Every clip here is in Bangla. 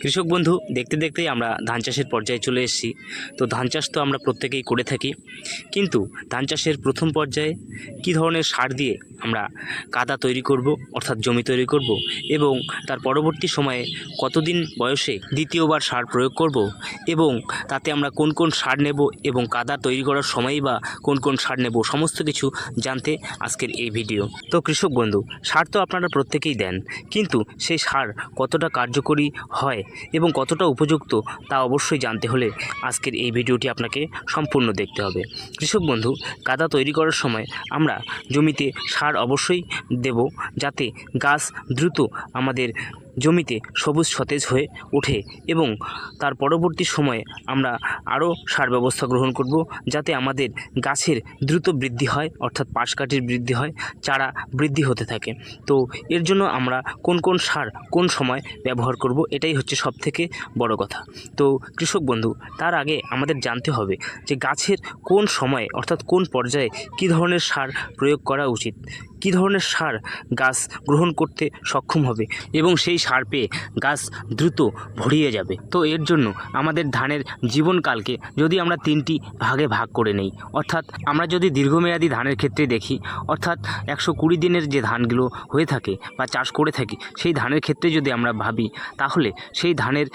কৃষক বন্ধু, দেখতে দেখতেই আমরা ধান চাষের পর্যায়ে চলে এসেছি। তো ধান চাষ তো আমরা প্রত্যেকেই করে থাকি। কিন্তু ধান চাষের প্রথম পর্যায়ে কী ধরনের সার দিয়ে আমরা কাদা তৈরি করব, অর্থাৎ জমি তৈরি করব এবং তার পরবর্তী সময়ে কতদিন বয়সে দ্বিতীয়বার সার প্রয়োগ করব এবং তাতে আমরা কোন কোন সার নেব এবং কাদা তৈরি করার সময়ই বা কোন কোন সার নেব, সমস্ত কিছু জানতে আজকের এই ভিডিও। তো কৃষক বন্ধু, সার তো আপনারা প্রত্যেকেই দেন, কিন্তু সেই সার কতটা কার্যকরী হয় এবং কতটা উপযুক্ত তা অবশ্যই জানতে হলে আজকের এই ভিডিওটি আপনাকে সম্পূর্ণ দেখতে হবে। কৃষক বন্ধু কাদা তৈরি করার সময় আমরা জমিতে সার অবশ্যই দেব যাতে গাছ দ্রুত আমাদের জমিতে সবুজ সতেজ হয়ে ওঠে এবং তার পরবর্তী সময়ে আমরা আরও সার ব্যবস্থা গ্রহণ করব যাতে আমাদের গাছের দ্রুত বৃদ্ধি হয়, অর্থাৎ পাশকাঠির বৃদ্ধি হয়, চারা বৃদ্ধি হতে থাকে। তো এর জন্য আমরা কোন কোন সার কোন সময় ব্যবহার করব এটাই হচ্ছে সবথেকে বড় কথা। তো কৃষক বন্ধু, তার আগে আমাদের জানতে হবে যে গাছের কোন সময়ে, অর্থাৎ কোন পর্যায়ে কী ধরনের সার প্রয়োগ করা উচিত। কী ধরনের সার গাছ গ্রহণ করতে সক্ষম হবে? এবং সেই সার পেয়ে গাছ দ্রুত ভরিয়ে যাবে। তো এর জন্য আমাদের ধানের জীবনকালকে যদি আমরা তিনটি ভাগে ভাগ করে নেই, অর্থাৎ আমরা যদি দীর্ঘমেয়াদী ধানের ক্ষেত্রে দেখি, অর্থাৎ একশো কুড়ি দিনের যে ধানগুলো হয়ে থাকে বা চাষ করে থাকি, সেই ধানের ক্ষেত্রে যদি আমরা ভাবি, তাহলে সেই ধানের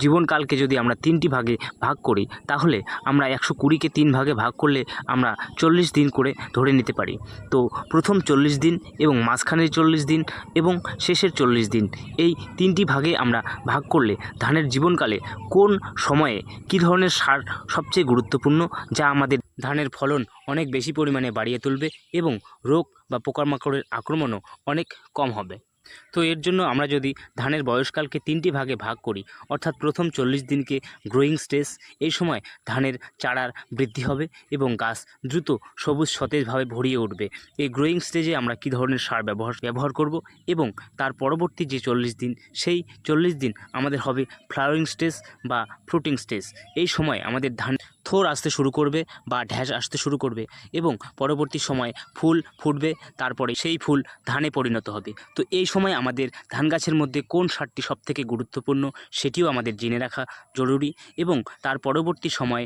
জীবনকালকে যদি আমরা তিনটি ভাগে ভাগ করি, তাহলে আমরা একশো কুড়িকে তিন ভাগে ভাগ করলে আমরা চল্লিশ দিন করে ধরে নিতে পারি। তো প্রথম চল্লিশ দিন এবং মাঝখানের চল্লিশ দিন এবং শেষের চল্লিশ দিন, এই তিনটি ভাগে আমরা ভাগ করলে ধানের জীবনকালে কোন সময়ে কী ধরনের সার সবচেয়ে গুরুত্বপূর্ণ, যা আমাদের ধানের ফলন অনেক বেশি পরিমাণে বাড়িয়ে তুলবে এবং রোগ বা পোকামাকড়ের আক্রমণও অনেক কম হবে? তো এর জন্য আমরা যদি ধানের বয়সকালকে তিনটি ভাগে ভাগ করি, অর্থাৎ প্রথম চল্লিশ দিনকে গ্রোয়িং স্টেজ এই সময় ধানের চারার বৃদ্ধি হবে এবং গাছ দ্রুত সবুজ সতেজভাবে ভরিয়ে উঠবে। এই গ্রোয়িং স্টেজে আমরা কী ধরনের সার ব্যবহার ব্যবহার করব এবং তার পরবর্তী যে চল্লিশ দিন, সেই চল্লিশ দিন আমাদের হবে ফ্লাওয়ারিং স্টেজ বা ফ্রুটিং স্টেজ এই সময় আমাদের ধান থোর আসতে শুরু করবে বা ঢ্যাস আসতে শুরু করবে এবং পরবর্তী সময় ফুল ফুটবে, তারপরে সেই ফুল ধানে পরিণত হবে। তো এই সময় আমাদের ধান গাছের মধ্যে কোন সারটি সবথেকে গুরুত্বপূর্ণ সেটিও আমাদের জেনে রাখা জরুরি এবং তার পরবর্তী সময়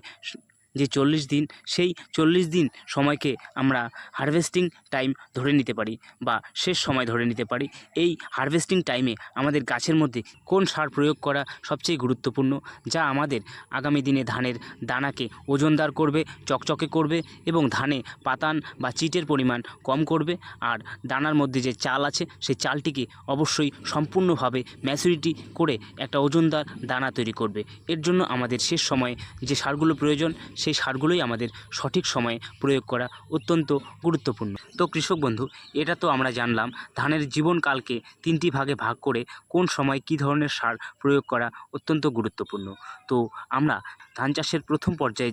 যে চল্লিশ দিন, সেই চল্লিশ দিন সময়কে আমরা হারভেস্টিং টাইম ধরে নিতে পারি বা শেষ সময় ধরে নিতে পারি। এই হারভেস্টিং টাইমে আমাদের গাছের মধ্যে কোন সার প্রয়োগ করা সবচেয়ে গুরুত্বপূর্ণ, যা আমাদের আগামী দিনে ধানের দানাকে ওজনদার করবে, চকচকে করবে এবং ধানে পাতান বা চিটের পরিমাণ কম করবে। আর দানার মধ্যে যে চাল আছে, সেই চালটিকে অবশ্যই সম্পূর্ণভাবে ম্যাচুরিটি করে একটা ওজনদার দানা তৈরি করবে। এর জন্য আমাদের শেষ সময়ে যে সারগুলো প্রয়োজন সেই সারগুলোই আমাদের সঠিক সময়ে প্রয়োগ করা অত্যন্ত গুরুত্বপূর্ণ। তো কৃষক বন্ধু, এটা তো আমরা জানলাম, ধানের জীবনকালকে তিনটি ভাগে ভাগ করে কোন সময় কি ধরনের সার প্রয়োগ করা অত্যন্ত গুরুত্বপূর্ণ। তো আমরা ধান চাষের প্রথম পর্যায়ে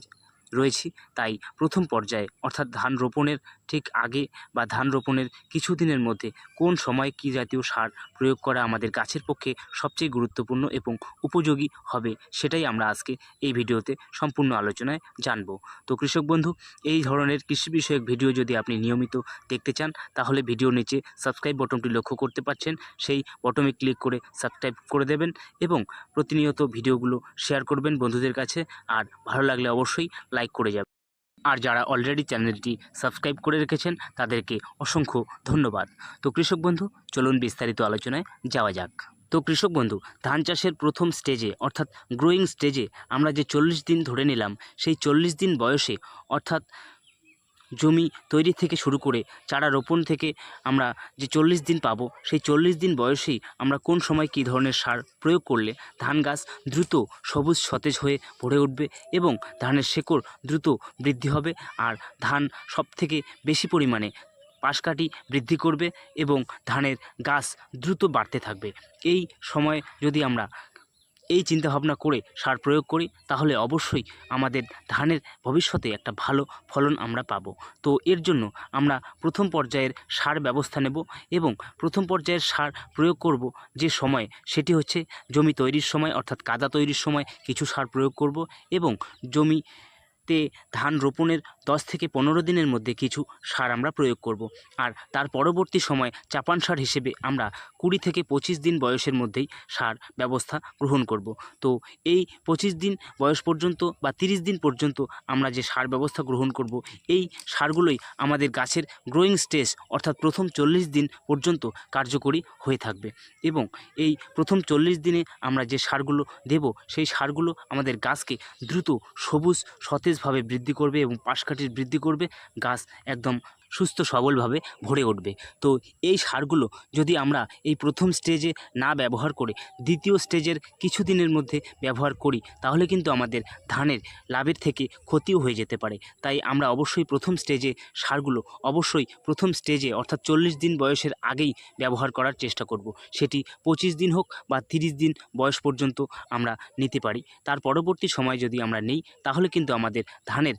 রয়েছি। তাই প্রথম পর্যায়ে, অর্থাৎ ধান রোপণের ঠিক আগে বা ধান রোপণের কিছুদিনের মধ্যে কোন সময় কী জাতীয় সার প্রয়োগ করা আমাদের গাছের পক্ষে সবচেয়ে গুরুত্বপূর্ণ এবং উপযোগী হবে, সেটাই আমরা আজকে এই ভিডিওতে সম্পূর্ণ আলোচনায় জানব। তো কৃষক বন্ধু, এই ধরনের কৃষি বিষয়ক ভিডিও যদি আপনি নিয়মিত দেখতে চান, তাহলে ভিডিও নিচে সাবস্ক্রাইব বটনটি লক্ষ্য করতে পারছেন, সেই বটনে ক্লিক করে সাবস্ক্রাইব করে দেবেন এবং প্রতিনিয়ত ভিডিওগুলো শেয়ার করবেন বন্ধুদের কাছে। আর ভালো লাগলে অবশ্যই লাইক করে যাবে। আর যারা অলরেডি চ্যানেলটি সাবস্ক্রাইব করে রেখেছেন, তাদেরকে অসংখ্য ধন্যবাদ। তো কৃষক বন্ধু, চলুন বিস্তারিত আলোচনায় যাওয়া যাক। তো কৃষক বন্ধু, ধান চাষের প্রথম স্টেজে অর্থাৎ গ্রোয়িং স্টেজে আমরা যে চল্লিশ দিন ধরে নিলাম, সেই চল্লিশ দিন বয়সে অর্থাৎ জমি তৈরি থেকে শুরু করে চারা রোপণ থেকে আমরা যে চল্লিশ দিন পাবো, সেই চল্লিশ দিন বয়সেই আমরা কোন সময় কী ধরনের সার প্রয়োগ করলে ধান গাছ দ্রুত সবুজ, সতেজ হয়ে ভরে উঠবে এবং ধানের শেকড় দ্রুত বৃদ্ধি হবে আর ধান সবথেকে বেশি পরিমাণে পাশকাঠি বৃদ্ধি করবে এবং ধানের গাছ দ্রুত বাড়তে থাকবে। এই সময় যদি আমরা এই চিন্তা ভাবনা করে সার প্রয়োগ করি, তাহলে অবশ্যই আমাদের ধানের ভবিষ্যতে একটা ভালো ফলন আমরা পাব। তো এর জন্য আমরা প্রথম পর্যায়ের সার ব্যবস্থা নেব এবং প্রথম পর্যায়ের সার প্রয়োগ করব যে সময়, সেটি হচ্ছে জমি তৈরির সময়, অর্থাৎ কাদা তৈরির সময় কিছু সার প্রয়োগ করব এবং জমি তে ধান রোপণের দশ থেকে পনেরো দিনের মধ্যে কিছু সার আমরা প্রয়োগ করব। আর তার পরবর্তী সময় চাপান সার হিসেবে আমরা কুড়ি থেকে পঁচিশ দিন বয়সের মধ্যেই সার ব্যবস্থা গ্রহণ করব। তো এই পঁচিশ দিন বয়স পর্যন্ত বা তিরিশ দিন পর্যন্ত আমরা যে সার ব্যবস্থা গ্রহণ করব, এই সারগুলোই আমাদের গাছের গ্রোয়িং স্টেজ অর্থাৎ প্রথম চল্লিশ দিন পর্যন্ত কার্যকরী হয়ে থাকবে। এবং এই প্রথম চল্লিশ দিনে আমরা যে সারগুলো দেব, সেই সারগুলো আমাদের গাছকে দ্রুত সবুজ সতেজভাবে বৃদ্ধি করবে এবং পাশকাঠির বৃদ্ধি করবে। গাছ একদম সুস্থ সবলভাবে ভরে উঠবে। তো এই সারগুলো যদি আমরা এই প্রথম স্টেজে না ব্যবহার করে দ্বিতীয় স্টেজের কিছু দিনের মধ্যে ব্যবহার করি, তাহলে কিন্তু আমাদের ধানের লাভের থেকে ক্ষতিও হয়ে যেতে পারে। তাই আমরা অবশ্যই প্রথম স্টেজে সারগুলো অবশ্যই প্রথম স্টেজে অর্থাৎ চল্লিশ দিন বয়সের আগেই ব্যবহার করার চেষ্টা করব। সেটি পঁচিশ দিন হোক বা তিরিশ দিন বয়স পর্যন্ত আমরা নিতে পারি। তার পরবর্তী সময় যদি আমরা নেই, তাহলে কিন্তু আমাদের ধানের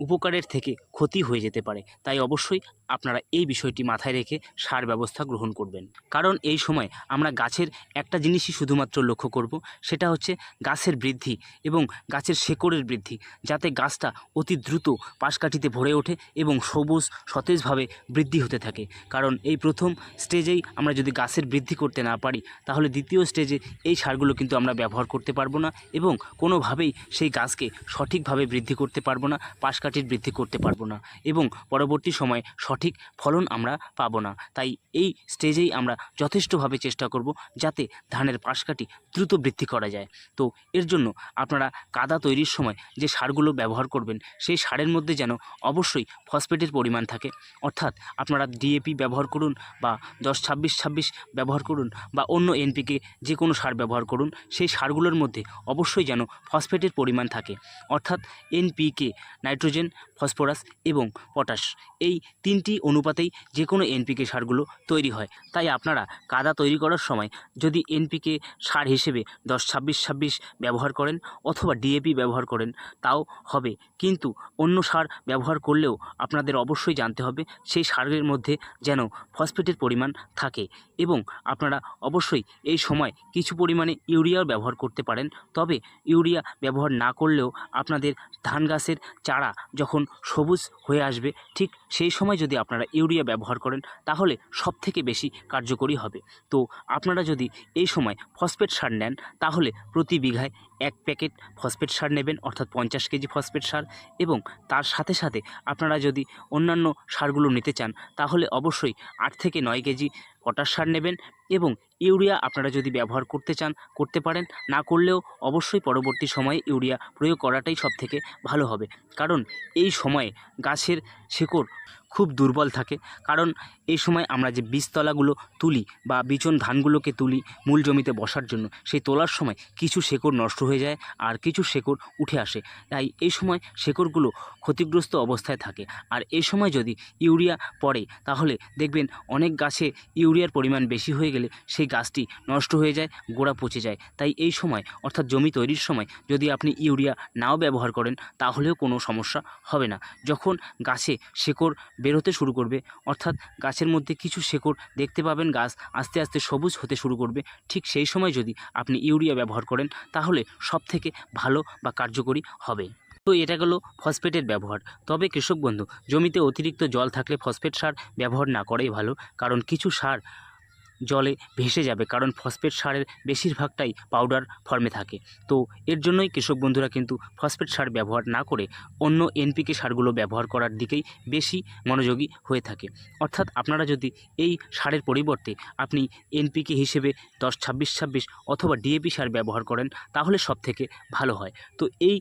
উপকারের থেকে ক্ষতি হয়ে যেতে পারে। তাই অবশ্যই আপনারা এই বিষয়টি মাথায় রেখে সার ব্যবস্থা গ্রহণ করবেন। কারণ এই সময় আমরা গাছের একটা জিনিসই শুধুমাত্র লক্ষ্য করব, সেটা হচ্ছে গাছের বৃদ্ধি এবং গাছের শেকড়ের বৃদ্ধি, যাতে গাছটা অতি দ্রুত পাশকাঠিতে ভরে ওঠে এবং সবুজ, সতেজভাবে বৃদ্ধি হতে থাকে। কারণ এই প্রথম স্টেজেই আমরা যদি গাছের বৃদ্ধি করতে না পারি, তাহলে দ্বিতীয় স্টেজে এই সারগুলো কিন্তু আমরা ব্যবহার করতে পারব না এবং কোনোভাবেই সেই গাছকে সঠিকভাবে বৃদ্ধি করতে পারব না পাশকাঠির বৃদ্ধি করতে পারব না এবং পরবর্তী সময়ে সঠিক ফলন আমরা পাবো না। তাই এই স্টেজেই আমরা যথেষ্টভাবে চেষ্টা করব যাতে ধানের পাশকাঠি দ্রুত বৃদ্ধি করা যায়। তো এর জন্য আপনারা কাদা তৈরির সময় যে সারগুলো ব্যবহার করবেন, সেই সারের মধ্যে যেন অবশ্যই ফসফেটের পরিমাণ থাকে। অর্থাৎ আপনারা ডিএপি ব্যবহার করুন বা দশ ছাব্বিশ ছাব্বিশ ব্যবহার করুন বা অন্য এনপিকে যে কোনো সার ব্যবহার করুন, সেই সারগুলোর মধ্যে অবশ্যই যেন ফসফেটের পরিমাণ থাকে। অর্থাৎ এনপিকে নাইট্রোজেন ফসফরাস এবং পটাশ। এই তিনটি অনুপাতেই যে কোনো এনপিকে সারগুলো তৈরি হয়। তাই আপনারা কাদা তৈরি করার সময় যদি এনপিকে সার হিসেবে দশ, ছাব্বিশ ছাব্বিশ ব্যবহার করেন অথবা ডিএপি ব্যবহার করেন, তাও হবে। কিন্তু অন্য সার ব্যবহার করলেও আপনাদের অবশ্যই জানতে হবে সেই সারের মধ্যে যেন ফসফেটের পরিমাণ থাকে এবং আপনারা অবশ্যই এই সময় কিছু পরিমাণে ইউরিয়াও ব্যবহার করতে পারেন। তবে ইউরিয়া ব্যবহার না করলেও আপনাদের ধান গাছের চারা যখন সবুজ হয়ে আসবে, ঠিক সেই সময় যদি আপনারা ইউরিয়া ব্যবহার করেন, তাহলে সব থেকে বেশি কার্যকরী হবে। তো আপনারা যদি এই সময় ফসফেট সার নেন, তাহলে প্রতি বিঘায় এক প্যাকেট ফসফেট সার নেবেন, অর্থাৎ পঞ্চাশ কেজি ফসফেট সার। এবং তার সাথে সাথে আপনারা যদি অন্যান্য সারগুলো নিতে চান, তাহলে অবশ্যই আট থেকে নয় কেজি পটাশ সার নেবেন এবং ইউরিয়া আপনারা যদি ব্যবহার করতে চান, করতে পারেন। না করলেও অবশ্যই পরবর্তী সময়ে ইউরিয়া প্রয়োগ করাটাই সবথেকে ভালো হবে। কারণ এই সময়ে গাছের শেকড় খুব দুর্বল থাকে। কারণ এই সময় আমরা যে বীজতলাগুলো তুলি বা বিচন ধানগুলোকে তুলি মূল জমিতে বসার জন্য, সেই তোলার সময় কিছু শেকড় নষ্ট হয়ে যায় আর কিছু শেকড় উঠে আসে। তাই এই সময় শেকড়গুলো ক্ষতিগ্রস্ত অবস্থায় থাকে। আর এই সময় যদি ইউরিয়া পড়ে, তাহলে দেখবেন অনেক গাছে ইউরিয়ার পরিমাণ বেশি হয়ে গেলে সেই গাছটি নষ্ট হয়ে যায়, গোড়া পচে যায়। তাই এই সময়, অর্থাৎ জমি তৈরির সময় যদি আপনি ইউরিয়া নাও ব্যবহার করেন, তাহলেও কোনো সমস্যা হবে না। যখন গাছে শেকড় বেরোতে শুরু করবে। অর্থাৎ গাছের মধ্যে কিছু শেকড় দেখতে পাবেন, গাছ আস্তে আস্তে সবুজ হতে শুরু করবে। ঠিক সেই সময় যদি আপনি ইউরিয়া ব্যবহার করেন, তাহলে সব থেকে ভালো বা কার্যকরী হবে। তো এটা গেলো ফসফেটের ব্যবহার। তবে কৃষক বন্ধু, জমিতে অতিরিক্ত জল থাকলে ফসফেট সার ব্যবহার না করাই ভালো, কারণ কিছু সার জলে ভেসে যাবে, কারণ ফসফেট সারের বেশিরভাগটাই পাউডার ফর্মে থাকে। তো এর জন্যই কৃষক বন্ধুরা কিন্তু ফসফেট সার ব্যবহার না করে অন্য এনপিকে সারগুলো ব্যবহার করার দিকেই বেশি মনোযোগী হয়ে থাকে। অর্থাৎ আপনারা যদি এই সারের পরিবর্তে আপনি এনপিকে হিসেবে দশ, ছাব্বিশ ছাব্বিশ অথবা ডিএপি সার ব্যবহার করেন, তাহলে সব থেকে ভালো হয়। তো এই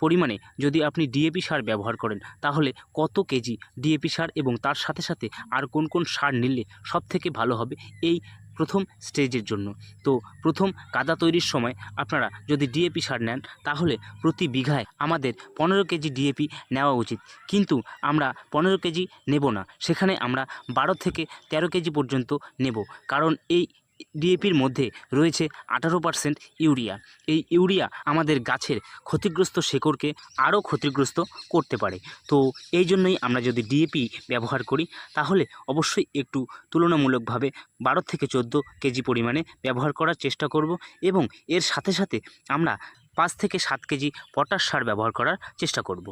পরিমাণে যদি আপনি ডিএপি সার ব্যবহার করেন, তাহলে কত কেজি ডিএপি সার এবং তার সাথে সাথে আর কোন কোন সার নিলে সব থেকে ভালো হবে এই প্রথম স্টেজের জন্য। তো প্রথম কাদা তৈরির সময় আপনারা যদি ডিএপি সার নেন, তাহলে প্রতি বিঘায় আমাদের পনেরো কেজি ডিএপি নেওয়া উচিত। কিন্তু আমরা পনেরো কেজি নেব না, সেখানে আমরা বারো থেকে তেরো কেজি পর্যন্ত নেব। কারণ এই ডিএপির মধ্যে রয়েছে আঠারো পারসেন্ট ইউরিয়া। এই ইউরিয়া আমাদের গাছের ক্ষতিগ্রস্ত শেকড়কে আরও ক্ষতিগ্রস্ত করতে পারে। তো এই জন্যই আমরা যদি ডিএপি ব্যবহার করি, তাহলে অবশ্যই একটু তুলনামূলকভাবে বারো থেকে চোদ্দ কেজি পরিমাণে ব্যবহার করার চেষ্টা করব এবং এর সাথে সাথে আমরা পাঁচ থেকে সাত কেজি পটাশ সার ব্যবহার করার চেষ্টা করব।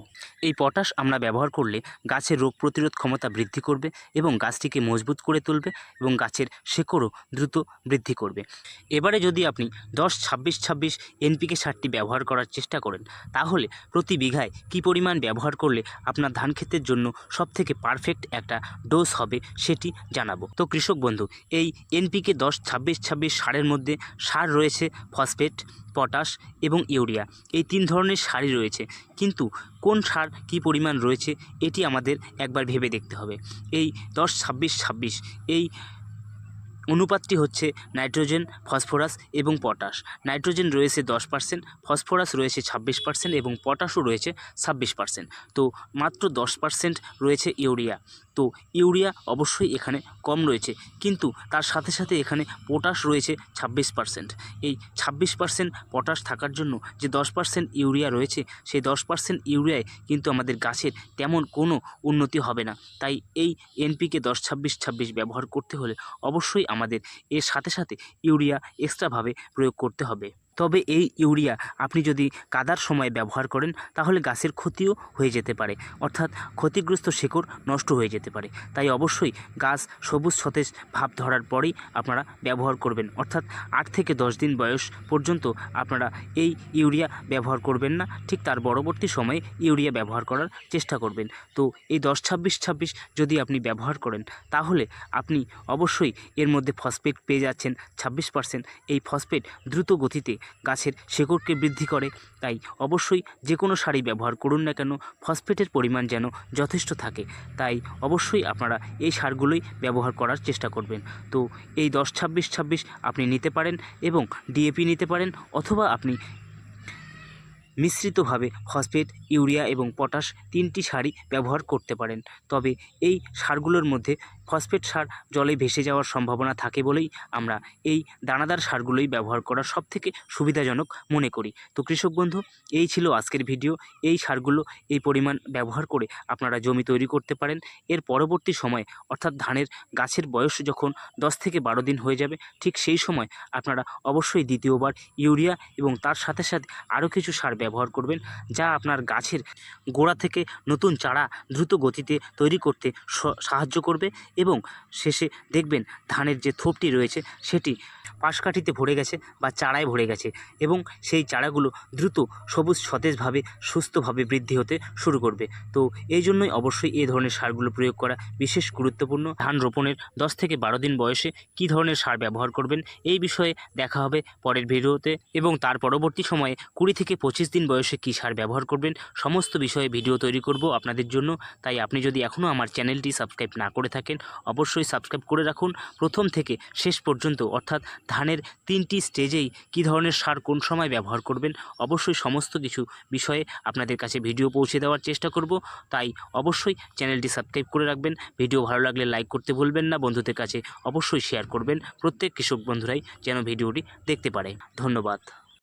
এই পটাশ আমরা ব্যবহার করলে গাছের রোগ প্রতিরোধ ক্ষমতা বৃদ্ধি করবে এবং গাছটিকে মজবুত করে তুলবে এবং গাছের শেকড়ও দ্রুত বৃদ্ধি করবে এবারে যদি আপনি দশ, ছাব্বিশ ছাব্বিশ এনপিকে সারটি ব্যবহার করার চেষ্টা করেন, তাহলে প্রতি বিঘায় কী পরিমাণ ব্যবহার করলে আপনার ধান ক্ষেতের জন্য সবথেকে পারফেক্ট একটা ডোজ হবে সেটি জানাব তো কৃষক বন্ধু, এই এনপিকে দশ, ছাব্বিশ ছাব্বিশ সারের মধ্যে সার রয়েছে ফসফেট পটাশ এবং ইউরিয়া, এই তিন ধরনের সারই রয়েছে। কিন্তু কোন সার কী পরিমাণ রয়েছে, এটি আমাদের একবার ভেবে দেখতে হবে। এই দশ ছাব্বিশ ছাব্বিশ, এই অনুপাতটি হচ্ছে নাইট্রোজেন, ফসফরাস এবং পটাশ। নাইট্রোজেন রয়েছে দশ পার্সেন্ট, ফসফরাস রয়েছে ছাব্বিশ পার্সেন্ট এবং পটাশও রয়েছে ছাব্বিশ পার্সেন্ট। তো মাত্র দশ পার্সেন্ট রয়েছে ইউরিয়া। তো ইউরিয়া অবশ্যই এখানে কম রয়েছে। কিন্তু তার সাথে সাথে এখানে পটাশ রয়েছে ছাব্বিশ পার্সেন্ট এই ছাব্বিশ পার্সেন্ট পটাশ থাকার জন্য যে দশ পার্সেন্ট ইউরিয়া রয়েছে, সেই দশ পার্সেন্ট ইউরিয়ায় কিন্তু আমাদের গাছের তেমন কোনো উন্নতি হবে না। তাই এই এনপিকে দশ ছাব্বিশ ছাব্বিশ ব্যবহার করতে হলে অবশ্যই আমাদের এর সাথে সাথে ইউরিয়া এক্সট্রাভাবে প্রয়োগ করতে হবে। তবে এই ইউরিয়া আপনি যদি কাদার সময় ব্যবহার করেন, তাহলে গাছের ক্ষতিও হয়ে যেতে পারে। অর্থাৎ ক্ষতিগ্রস্ত শেকড় নষ্ট হয়ে যেতে পারে। তাই অবশ্যই গাছ সবুজ সতেজ ভাব ধরার পরেই আপনারা ব্যবহার করবেন। অর্থাৎ আট থেকে দশ দিন বয়স পর্যন্ত আপনারা এই ইউরিয়া ব্যবহার করবেন না। ঠিক তার পরবর্তী সময়ে ইউরিয়া ব্যবহার করার চেষ্টা করবেন। তো এই দশ ছাব্বিশ ছাব্বিশ যদি আপনি ব্যবহার করেন, তাহলে আপনি অবশ্যই এর মধ্যে ফসফেট পেয়ে যাচ্ছেন ছাব্বিশ পার্সেন্ট। এই ফসফেট দ্রুত গতিতে গাছের শেকড়কে বৃদ্ধি করে। তাই অবশ্যই যে কোনো সারই ব্যবহার করুন না কেন, ফসফেটের পরিমাণ যেন যথেষ্ট থাকে। তাই অবশ্যই আপনারা এই সারগুলোই ব্যবহার করার চেষ্টা করবেন। তো এই দশ ছাব্বিশ ছাব্বিশ আপনি নিতে পারেন এবং ডিএপি নিতে পারেন অথবা আপনি মিশ্রিতভাবে ফসফেট, ইউরিয়া এবং পটাশ তিনটি সারই ব্যবহার করতে পারেন। তবে এই সারগুলোর মধ্যে ফসফেট সার জলে ভেসে যাওয়ার সম্ভাবনা থাকে বলেই আমরা এই দানাদার সারগুলোই ব্যবহার করা সবথেকে সুবিধাজনক মনে করি। তো কৃষক বন্ধু, এই ছিল আজকের ভিডিও। এই সারগুলো এই পরিমাণ ব্যবহার করে আপনারা জমি তৈরি করতে পারেন। এর পরবর্তী সময়ে, অর্থাৎ ধানের গাছের বয়স যখন দশ থেকে বারো দিন হয়ে যাবে, ঠিক সেই সময় আপনারা অবশ্যই দ্বিতীয়বার ইউরিয়া এবং তার সাথে সাথে আরও কিছু সার ব্যবহার করবেন, যা আপনার গাছের গোড়া থেকে নতুন চারা দ্রুত গতিতে তৈরি করতে সাহায্য করবে এবং শেষে দেখবেন ধানের যে থোপটি রয়েছে, সেটি পাশকাঠিতে ভরে গেছে বা চারায় ভরে গেছে এবং সেই চারাগুলো দ্রুত সবুজ সতেজভাবে, সুস্থভাবে বৃদ্ধি হতে শুরু করবে। তো এই জন্যই অবশ্যই এই ধরনের সারগুলো প্রয়োগ করা বিশেষ গুরুত্বপূর্ণ। ধান রোপণের দশ থেকে বারো দিন বয়সে কী ধরনের সার ব্যবহার করবেন, এই বিষয়ে দেখা হবে পরের ভিডিওতে এবং তার পরবর্তী সময়ে কুড়ি থেকে পঁচিশ দিন বয়সে কী সার ব্যবহার করবেন, সমস্ত বিষয়ে ভিডিও তৈরি করব আপনাদের জন্য। তাই আপনি যদি এখনও আমার চ্যানেলটি সাবস্ক্রাইব না করে থাকেন অবশ্যই সাবস্ক্রাইব করে রাখুন। প্রথম থেকে শেষ পর্যন্ত, অর্থাৎ ধানের তিনটি স্টেজেই কী ধরনের সার কোন সময় ব্যবহার করবেন, অবশ্যই সমস্ত কিছু বিষয়ে আপনাদের কাছে ভিডিও পৌঁছে দেওয়ার চেষ্টা করব। তাই অবশ্যই চ্যানেলটি সাবস্ক্রাইব করে রাখবেন। ভিডিও ভালো লাগলে লাইক করতে ভুলবেন না। বন্ধুদের কাছে অবশ্যই শেয়ার করবেন। প্রত্যেক কৃষক বন্ধুরাই যেন ভিডিওটি দেখতে পারে। ধন্যবাদ।